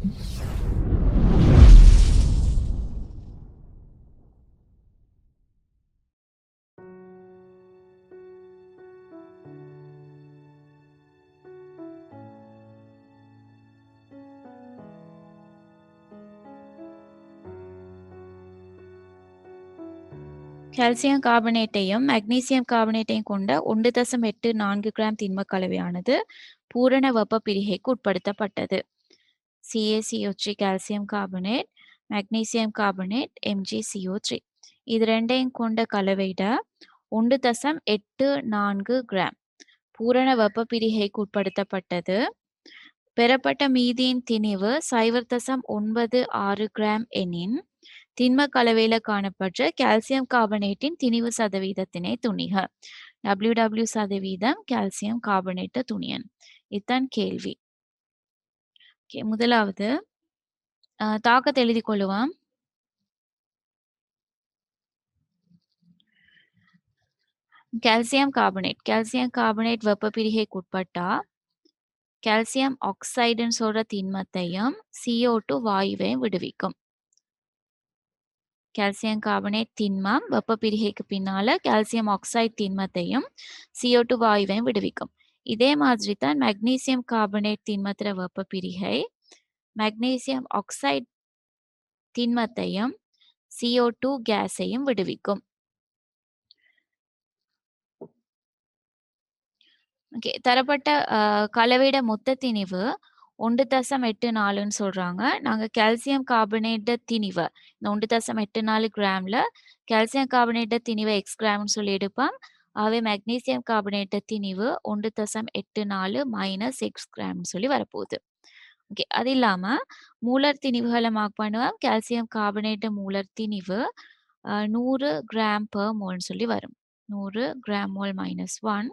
Calcium கார்பனேட்டையும் magnesium கார்பனேட்டையும் கொண்ட ஒன்று தசம் எட்டு நான்கு கிராம் திண்ம கலவையானது பூரண வெப்ப பிரிகைக்கு உட்படுத்தப்பட்டது. C A C O three calcium carbonate magnesium carbonate M G C O three இது ரெண்டையும் கொண்ட கலவையிட ஒன்று தசம் எட்டு நான்கு கிராம். பூரண வெப்ப பிரிகைக்கு உட்படுத்தப்பட்டது. பெறப்பட்ட மீதியின் திணிவு சைவர் தசம் ஒன்பது ஆறு கிராம் எனின் திண்ம கலவையில காணப்பட்ட கால்சியம் கார்பனேட்டின் திணிவு சதவீதத்தினை துணிக. டபிள்யூ டபிள்யூ சதவீதம் கால்சியம் கார்பனேட்ட துணியன். இதுதான் கேள்வி. ஓகே. முதலாவது தாக்கத்தை எழுதி கொள்ளுவோம். Calcium carbonate. கால்சியம் கார்பனேட் வெப்ப பிரிகைக்கு உட்பட்டா கால்சியம் ஆக்சைடுன்னு சொல்ற திண்மத்தையும் சிஓ டூ வாயுவையும் விடுவிக்கும். கால்சியம் கார்பனேட் திண்மம் வெப்ப பிரிகைக்கு பின்னால கால்சியம் ஆக்சைடு திண்மத்தையும் சிஓ டூ வாயுவையும் விடுவிக்கும். இதே மாதிரி தான் மக்னீசியம் கார்பனேட் திண்மத்திர வெப்ப பிரிகை மக்னீசியம் ஆக்சைடு திண்மத்தையும் சிஓ டூ கேஸையும் விடுவிக்கும். ஓகே தரப்பட்ட கலவையிட மொத்த திணிவு ஒன்று தசம் எட்டு நாலுன்னு சொல்றாங்க. நாங்கள் கால்சியம் கார்பனேட்ட திணிவு இந்த ஒன்று தசம் எட்டு நாலு கிராம்ல கால்சியம் கார்பனேட்ட திணிவை எக்ஸ் கிராம்னு சொல்லி எடுப்போம். ஆகவே மக்னீசியம் கார்பனேட் திணிவு ஒன்று தசம் எட்டு நாலு மைனஸ் சிக்ஸ் கிராம்னு சொல்லி வரப்போகுது. ஓகே அது இல்லாமல் மூலர் திணிவுகளை மார்க் பண்ணுவோம். கால்சியம் கார்பனேட்டு மூலர் திணிவு நூறு கிராம் பர் மோல்னு சொல்லி வரும். நூறு gram mole minus one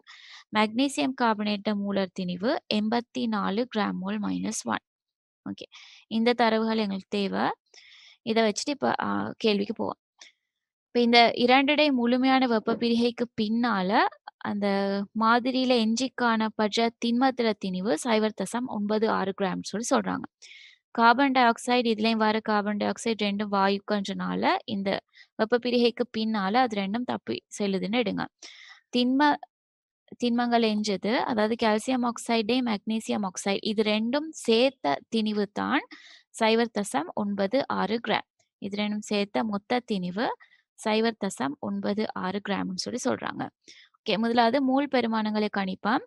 magnesium கார்பனேட்ட molar திணிவு எண்பத்தி நாலு gram mole minus one okay இந்த தரவுகள் எங்களுக்கு தேவை. இதை வச்சுட்டு இப்போ கேள்விக்கு போவோம். இப்போ இந்த இரண்டடை முழுமையான வெப்ப பிரிகைக்கு பின்னால அந்த மாதிரியில எஞ்சிக்கான பட்ச திண்மத்தில திணிவு சைவர் தசம் ஒன்பது ஆறு கிராம் சொல்லி சொல்றாங்க. கார்பன் டை ஆக்சைடு இதுலயும் வர கார்பன் டை ஆக்சைடு ரெண்டும் வாயுக்கன்றனால இந்த வெப்ப பிரிகைக்கு பின்னால அது ரெண்டும் தப்பி செல்லுதுன்னு எடுங்க. திண்ம திண்மங்கள் எஞ்சது அதாவது கால்சியம் ஆக்சைடு மக்னீசியம் ஆக்சைடு இது ரெண்டும் சேர்த்த திணிவு தான் சைவர் தசம் ஒன்பது ஆறு கிராம். இது ரெண்டும் சேர்த்த மொத்த திணிவு சைவர் தசம் ஒன்பது ஆறு கிராம்னு சொல்லி சொல்றாங்க. ஓகே முதலாவது மூல் பெருமானங்களை கணிப்பாம்.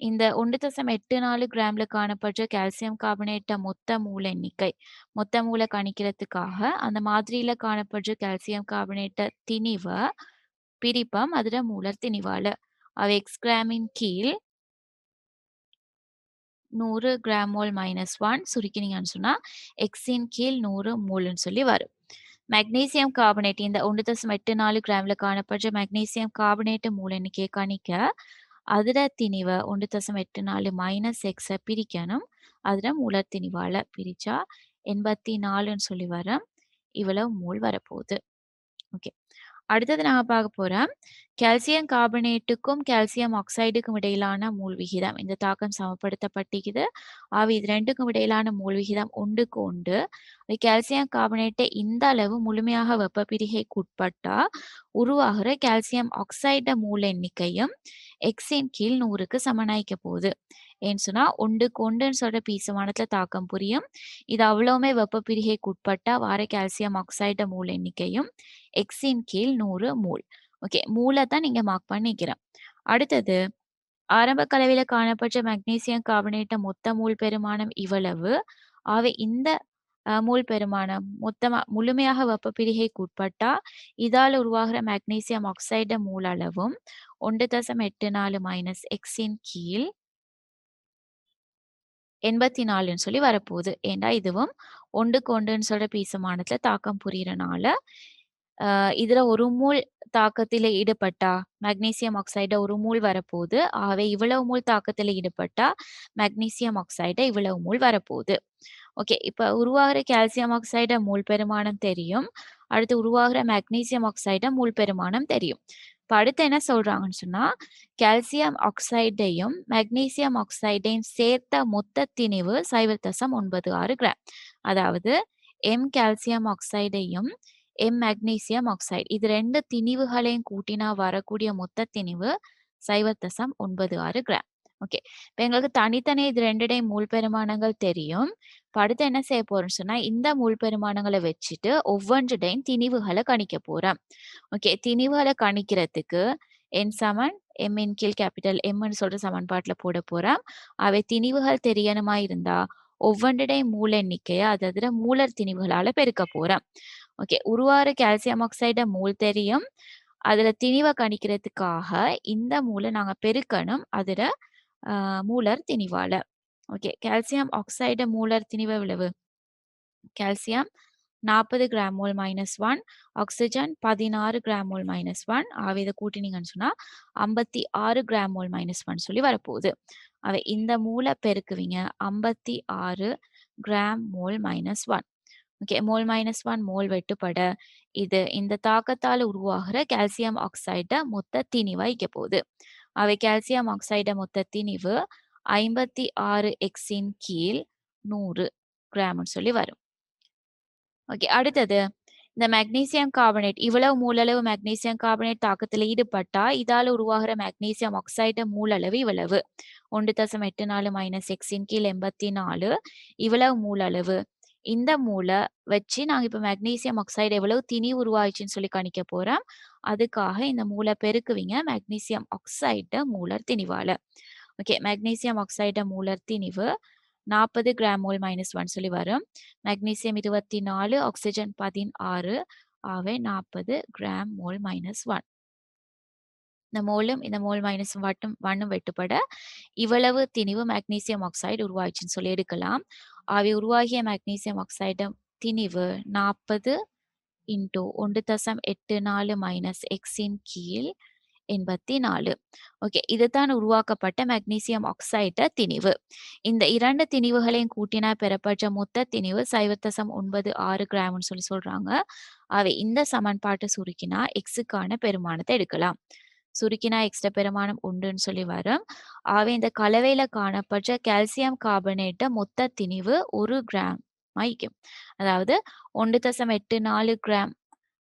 இந்த ஒன்று தசம் எட்டு நாலு கிராம்ல காணப்படுற கால்சியம் கார்பனேட்ட மொத்த மூல எண்ணிக்கை மொத்த மூல கணிக்கிறதுக்காக அந்த மாதிரியில காணப்படுற கால்சியம் கார்பனேட்ட திணிவை பிரிப்பம். அதுல மூலர் திணிவால. அவ எக்ஸ் கிராமின் கீழ் நூறு கிராம் மோல் மைனஸ் ஒன் சுருக்கினீங்கன்னு சொன்னா எக்ஸின் கீழ் நூறு மோல்னு சொல்லி வரும். மக்னீசியம் கார்பனேட் இந்த ஒன்று தசம் எட்டு நாலு கிராமில் காணப்படுற மக்னீசியம் கார்பனேட் மூல எண்ணிக்கையை கணிக்க. அதுல திணிவை ஒன்று தசம் எட்டு நாலு மைனஸ் எக்ஸை பிரிக்கணும். அதில் மூலர் திணிவால பிரிச்சா எண்பத்தி நாலுன்னு சொல்லி வர இவ்வளவு மூல் வரப்போகுது. ஓகே அடுத்தது நாங்கள் பார்க்க போகிறோம் கால்சியம் கார்பனேட்டுக்கும் கால்சியம் ஆக்சைடுக்கும் இடையிலான மூல் விகிதம். இந்த தாக்கம் சமப்படுத்தப்பட்டிருக்குது. ஆவி இது ரெண்டுக்கும் இடையிலான மூல் விகிதம் ஒன்றுக்கு ஒன்று. கால்சியம் கார்பனேட்டை இந்த அளவு முழுமையாக வெப்ப பிரிகைக்கு உட்பட்டா உருவாகிற கால்சியம் ஆக்சைட மூல எண்ணிக்கையும் எக்ஸின் கீழ் நூறுக்கு சமனாய்க்க போகுது. ஏன்னு சொன்னா ஒன்றுக்கு ஒன்றுன்னு சொல்ற பீசமானத்துல தாக்கம் புரியும். இது அவ்வளவுமே வெப்ப பிரிகைக்கு உட்பட்டா வார கால்சியம் ஆக்சைட மூல எண்ணிக்கையும் எக்ஸின் கீழ் நூறு மூல். ஓகே மூளை தான் நீங்க மார்க் பண்ணிக்கிறேன். அடுத்தது ஆரம்ப கலவையில காணப்பட்ட மக்னீசியம் கார்பனேட்ட மொத்த மூல் பெருமானம் இவ்வளவு. ஆக இந்த மூல் பெருமானம். மொத்தமா முழுமையாக வெப்ப பிரிகைக்கு உட்பட்டா இதால் உருவாகிற மக்னீசியம் ஆக்சைடு மூல அளவும் ஒன்று தசம் எட்டு நாலு மைனஸ் எக்ஸின் கீழ் எண்பத்தி நாலுன்னு சொல்லி வரப்போகுது. ஏண்டா இதுவும்? ஒன்றுக்கு ஒன்றுன்னு சொல்ற பீசமானத்துல தாக்கம் புரியறனால இதுல ஒரு மூல் தாக்கத்தில ஈடுபட்டா மக்னீசியம் ஆக்சைட ஒரு மூல் வரப்போகுது. ஆகவே இவ்வளவு மூல் தாக்கத்தில் ஈடுபட்டா மக்னீசியம் ஆக்சைட இவ்வளவு மூல் வரப்போகுது. ஓகே இப்ப உருவாகிற கால்சியம் ஆக்சைட மூல் பெருமானம் தெரியும். அடுத்து உருவாகிற மக்னீசியம் ஆக்சைட மூல் பெருமானம் தெரியும். இப்ப அடுத்து என்ன சொல்றாங்கன்னு சொன்னா, கால்சியம் ஆக்சைடையும், மக்னீசியம் ஆக்சைடையும் சேர்த்த மொத்த திணிவு 0.96 கிராம். அதாவது எம் கால்சியம் ஆக்சைடையும், எம் மெக்னீசியம் ஆக்சைடு இது ரெண்டு திணிவுகளையும் கூட்டினா வரக்கூடிய மொத்த திணிவு 0.96 கிராம். ஓகே. இப்ப எங்களுக்கு தனித்தனி இது 2டையும் மூல் பெருமானங்கள் தெரியும். படுத்து என்ன செய்ய போறோம்னு சொன்னா, இந்த மூல் பெருமானங்களை வச்சுட்டு ஒவ்வொன்றுடையும் திணிவுகளை கணிக்க போறோம். ஓகே. திணிவுகளை கணிக்கிறதுக்கு என் சமன் எம் இன் கீழ் கேபிட்டல் எம்னு சொல்ற சமன்பாட்டுல போட போறோம். அவை திணிவுகள் தெரியணுமா இருந்தா, ஒவ்வொன்றுடையும் மூல எண்ணிக்கையை அதாவது மூலர் திணிவுகளால பெருக்க போறோம். ஓகே. உருவார கால்சியம் ஆக்சைட மூல் தெரியும். அதுல திணிவ கணிக்கிறதுக்காக இந்த மூளை நாங்க பெருக்கணும். அதுல மூலர் திணிவால. ஓகே. கால்சியம் ஆக்சைட மூலர் திணிவு எவ்வளவு? Calcium 40 gram mole minus one oxygen பதினாறு கிராம் மோல் மைனஸ் 1 ஆகவே இத கூட்டினீங்கன்னு சொன்னா 56 கிராம் மோல் மைனஸ் ஒன் சொல்லி வரப்போகுது. அவை இந்த மூலை பெருக்குவீங்க 56 gram mole minus one okay. Mole minus one mole வெட்டுப்பட இது இந்த தாக்கத்தால் உருவாகிற கால்சியம் ஆக்சைடை மொத்த திணிவா போகுது. அவை கால்சியம் ஆக்சைடை மொத்த திணிவு 56 எக்ஸின் கீழ் நூறு கிராம்னு சொல்லி வரும். ஓகே. அடுத்தது இந்த மெக்னீசியம் கார்பனேட் இவ்வளவு மூலளவு மெக்னீசியம் கார்பனேட் தாக்கத்தில் ஈடுபட்டா, இதால உருவாகிற மெக்னீசியம் ஆக்சைடு மூலளவு இவ்வளவு. 1.84 மைனஸ் எக்ஸின் கீழ் 84 இவ்வளவு மூலளவு. இந்த மூளை வச்சு நாங்க இப்ப மெக்னீசியம் ஆக்சைடு எவ்வளவு திணி உருவாயிச்சுன்னு சொல்லி கணிக்க போறோம். அதுக்காக இந்த மூளை பெருக்குவீங்க மெக்னீசியம் ஆக்சைடு மூலர் திணிவால. ஓகே. மெக்னீசியம் ஆக்சைடு மூலர் திணிவு 40 கிராம் மோல் மைனஸ் ஒன் சொல்லி வரும். மெக்னீசியம் இருபத்தி நாலு ஆக்சிஜன் பதினாறு ஆகவே 40 கிராம் மோல் மைனஸ் ஒன் இந்த மோலும் இந்த மோல் மைனஸ் வட்டும் வண்ணும் வெட்டுப்பட இவ்வளவு திணிவு மெக்னீசியம் ஆக்சைடு உருவாயிடுச்சுன்னு சொல்லி எடுக்கலாம். அவை உருவாகிய மெக்னீசியம் ஆக்சைடு திணிவு 40 இன்டூ 1.84 மைனஸ் எக்ஸின் கீழ் 84. ஓகே. இதுதான் உருவாக்கப்பட்ட மெக்னீசியம் ஆக்சைட திணிவு. இந்த இரண்டு திணிவுகளையும் கூட்டினா பெறப்பட்ட மொத்த திணிவு 0.96 கிராம்னு சொல்லி சொல்றாங்க. அவை இந்த சமன்பாட்டை சுருக்கினா எக்ஸுக்கான பெருமானத்தை எடுக்கலாம். சுருக்கினா எக்ஸ்ட்ரா பெருமானம் உண்டுன்னு சொல்லி வரும். ஆவே இந்த கலவையில காணப்பட்ட கால்சியம் கார்பனேட்ட மொத்த திணிவு ஒரு கிராம் ஆயிக்கும். அதாவது 1.84 கிராம்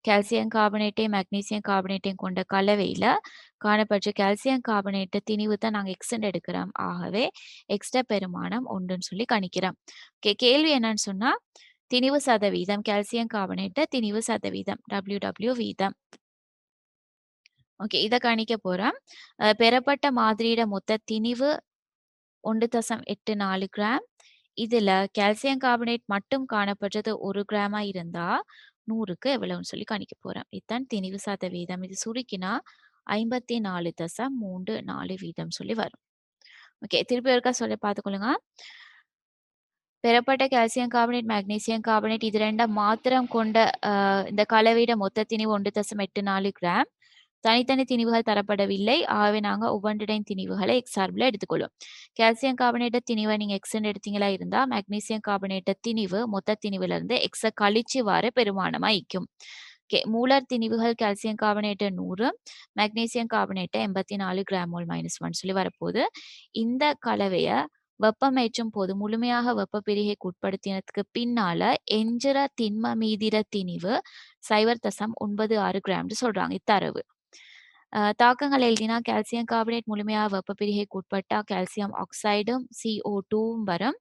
கால்சியம் கார்பனேட்டையும், மெக்னீசியம் கார்பனேட்டையும் கொண்ட கலவையில காணப்பட்ட கால்சியம் கார்பனேட்ட திணிவு தான் நாங்க எக்ஸ்டன்ட் எடுக்கிறோம். ஆகவே எக்ஸ்ட பெருமானம் உண்டுன்னு சொல்லி கணிக்கிறோம். ஓகே. கேள்வி என்னன்னு சொன்னா, திணிவு சதவீதம் கால்சியம் கார்பனேட்ட திணிவு சதவீதம் டபிள்யூ டபிள்யூ வீதம். ஓகே. இத கணிக்க போறோம். பெறப்பட்ட மாதிரியிட மொத்த திணிவு 1.84 கிராம். இதுல கால்சியம் கார்பனேட் மட்டும் காணப்பட்டது ஒரு கிராமா இருந்தா 100க்கு எவ்வளவுன்னு சொல்லி கணிக்க போறோம். இதுதான் திணிவு சதவீதம். இது சுருக்கினா 54.34 வீதம் சொல்லி வரும். ஓகே. திருப்பி ஒருக்கா சொல்லி பார்த்துக்கொள்ளுங்க. பெறப்பட்ட கால்சியம் கார்பனேட், மேக்னீசியம் கார்பனேட் இது 2 மாத்திரம் கொண்ட இந்த கலவையிட மொத்த திணிவு 1.84 கிராம். தனித்தனி திணிவுகள் தரப்படவில்லை. ஆகவே நாங்கள் ஒவ்வொன்றிடையும் திணிவுகளை எக்ஸ் சார்பில் எடுத்துக்கொள்வோம். கால்சியம் கார்பனேட்ட திணிவை நீங்கள் எக்ஸ்ன்னு எடுத்தீங்களா இருந்தால் மக்னீசியம் கார்பனேட்ட திணிவு மொத்த திணிவுல எக்ஸை கழிச்சு வர பெருமானமா இக்கும். ஓகே. மூலர் திணிவுகள் கால்சியம் கார்பனேட்ட 100, மெக்னீசியம் கார்பனேட்ட 84 gram gram mole minus one சொல்லி வரப்போகுது. இந்த கலவையை வெப்பமேற்றும் போது முழுமையாக வெப்ப பிரிகைக்கு உட்படுத்தினதுக்கு பின்னால எஞ்சிர திண்ம மீதிர திணிவு 0.96 கிராம்னு சொல்றாங்க. இத்தரவு. தாக்கங்கள் எழுதினா கால்சியம் கார்பனேட் முழுமையாக வெப்ப பிரிகைக்கு உட்பட்டா கால்சியம் ஆக்சைடும், CO2வும் வரும்.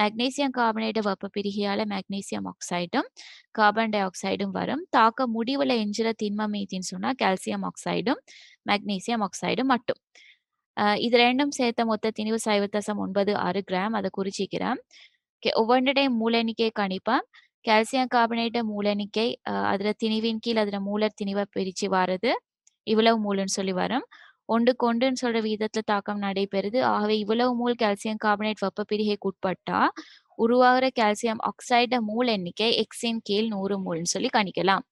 மெக்னீசியம் கார்பனேட் வெப்ப பிரிகையால் மெக்னீசியம் ஆக்சைடும், கார்பன் டை ஆக்சைடும் வரும். தாக்க முடிவுல எஞ்சில திண்மம் மீதின்னு சொன்னா கால்சியம் ஆக்சைடும், மெக்னீசியம் ஆக்சைடும் மட்டும். இது ரெண்டும் சேர்த்த மொத்த திணிவு 0.96 கிராம். அதை குறிச்சிக்கிறோம். ஓகே. ஒவ்வொன்றிடையும் மூல எண்ணிக்கையை கால்சியம் கார்பனேட்ட மூலணிக்கை அதில் அதுல திணிவின் கீழ் அதுல மூலர் திணிவை பிரிச்சு வாரது. இவ்வளவு மூல்ன்னு சொல்லி வரும். ஒன்றுக்கு ஒன்றுன்னு சொல்ற விகிதத்துல தாக்கம் நடைபெறுது. ஆகவே இவ்வளவு மூல் கால்சியம் கார்பனேட் வெப்ப பிரிகைக்கு உட்பட்டா, உருவாகுற கால்சியம் ஆக்சைட மூல எண்ணிக்கை எக்ஸின் கீழ் நூறு மூல்னு சொல்லி கணிக்கலாம்.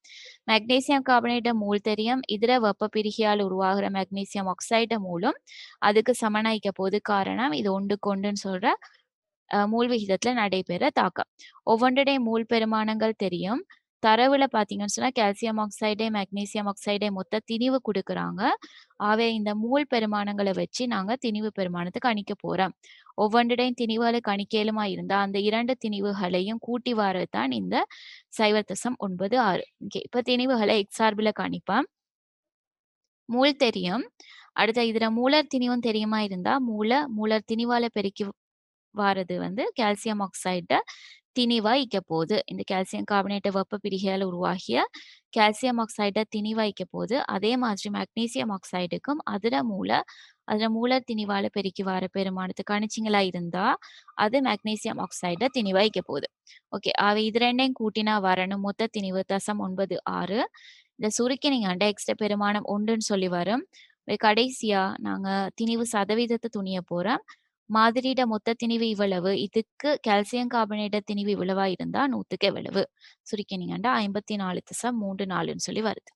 மெக்னீசியம் கார்பனேட்ட மூல் தெரியும். இதர வெப்ப பிரிகையால் உருவாகிற மெக்னீசியம் ஆக்சைட மூலும் அதுக்கு சமனா போகுது. காரணம் இது ஒன்றுக்கு ஒன்றுன்னு சொல்ற மூல் விகிதத்துல நடைபெற தாக்கம். ஒவ்வொன்றுடைய மூல் பெருமானங்கள் தெரியும். தரவுல பாத்தீங்கன்னு சொன்னா கால்சியம் ஆக்சைடு, மக்னீசியம் ஆக்சைடு மொத்த திணிவு கொடுக்குறாங்க ஆகவே இந்த மூல் பெருமானங்களை வச்சு நாங்க திணிவு பெருமானத்தை கணிக்க போறோம். ஒவ்வொன்றுடையும் திணிவுகளை கணிக்கலுமா இருந்தா, அந்த இரண்டு திணிவுகளையும் கூட்டி வாரது தான் இந்த 0.96. ஓகே. இப்ப திணிவுகளை எக்ஸ் கணிப்போம். மூல் தெரியும். அடுத்து இதுல மூலர் திணிவும் தெரியுமா இருந்தா, மூல, மூலர் திணிவால பெருக்கி வாரது வந்து கால்சியம் ஆக்சைட திணிவாய்க்க போகுது இந்த கால்சியம் கார்பனேட்டு வெப்ப பிரிகையால் உருவாகிய கால்சியம் ஆக்சைடை திணிவாய்க்க போகுது அதே மாதிரி மக்னீசியம் ஆக்சைடுக்கும் அதில் மூல, அதில் மூல திணிவால பெருக்கி வர பெருமானத்து கணிச்சிங்களா இருந்தா, அது மக்னீசியம் ஆக்சைடை திணிவாய்க்க போகுது ஓகே. அவை இது ரெண்டையும் கூட்டினா வரணும் மொத்த திணிவு தசம் ஒன்பது 0.96. இத சுருக்கினீங்கண்டா எக்ஸ்ட பெருமானம் ஒன்றுன்னு சொல்லி வரும். கடைசியா நாங்க திணிவு சதவீதத்தை துணிய போறோம். மாதிரியிட மொத்த திணிவு இவ்வளவு. இதுக்கு கால்சியம் கார்பனேட்ட திணிவு இவ்வளவா இருந்தா 100க்கு எவ்வளவு? சுருக்கினீங்கண்டா 54.34ன்னு சொல்லி வருது.